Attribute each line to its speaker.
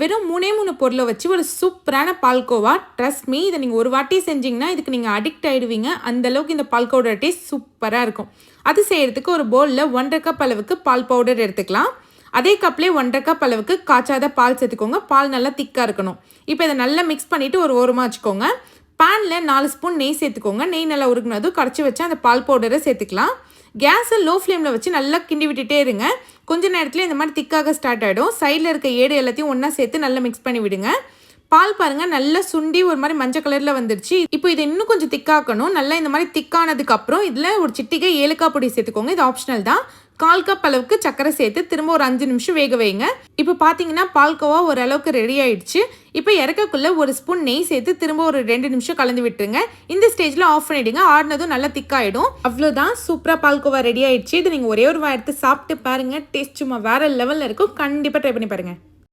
Speaker 1: வெறும் மூணே மூணு பொருளை வச்சு ஒரு சூப்பரான பால்கோவா. ட்ரஸ்ட் மீ இதை நீங்கள் ஒரு வாட்டி செஞ்சிங்கன்னா இதுக்கு நீங்கள் அடிக்ட் ஆகிடுவீங்க அந்தளவுக்கு இந்த பால் டேஸ்ட் சூப்பராக இருக்கும். அது செய்கிறதுக்கு ஒரு பவுலில் ஒன்றரை கப் அளவுக்கு பால் பவுடர் எடுத்துக்கலாம். அதே கப்லேயே ஒன்றரை கப் அளவுக்கு காய்ச்சாத பால் சேர்த்துக்கோங்க. பால் நல்லா திக்காக இருக்கணும். இப்போ இதை நல்லா மிக்ஸ் பண்ணிவிட்டு ஒரு ஓரமாக வச்சுக்கோங்க. பேனில் நாலு ஸ்பூன் நெய் சேர்த்துக்கோங்க. நெய் நல்லா உருகுனதும் கரைச்சி வச்சு அந்த பால் பவுடரை சேர்த்துக்கலாம். கேஸை லோ ஃப்ளேமில் வச்சு நல்லா கிண்டி விட்டுட்டே இருங்க. கொஞ்ச நேரத்தில் இந்த மாதிரி திக்காக ஸ்டார்ட் ஆகிடும் சைடில் இருக்க ஏடு எல்லாத்தையும் ஒன்றா சேர்த்து நல்லா மிக்ஸ் பண்ணி விடுங்க. பால் பாருங்கள் நல்லா சுண்டி ஒரு மாதிரி மஞ்சள் கலரில் வந்துருச்சு. இப்போ இதை இன்னும் கொஞ்சம் திக்காக்கணும். நல்லா இந்த மாதிரி திக்கானதுக்கு அப்புறம் இதில் ஒரு சிட்டிகை ஏலக்காய் பொடி சேர்த்துக்கோங்க. இது ஆப்ஷனல் தான். கால் கப் அளவுக்கு சக்கரை சேர்த்து திரும்ப ஒரு அஞ்சு நிமிஷம் வேக வைங்க. இப்போ பார்த்தீங்கன்னா பால்கோவா ஓரளவுக்கு ரெடி ஆயிடுச்சு. இப்போ இறக்கக்குள்ள ஒரு ஸ்பூன் நெய் சேர்த்து திரும்ப ஒரு ரெண்டு நிமிஷம் கலந்து விட்டுருங்க. இந்த ஸ்டேஜில் ஆஃப் பண்ணிடுங்க. ஆடினதும் நல்லா திக்காயிடும். அவ்வளோதான் சூப்பராக பால்கோவா ரெடி ஆயிடுச்சு. இது நீங்கள் ஒரே ஒரு வாய் எடுத்து சாப்பிட்டு பாருங்கள் டேஸ்ட் சும்மா வேற லெவலில் இருக்கும். கண்டிப்பாக ட்ரை பண்ணி பாருங்கள்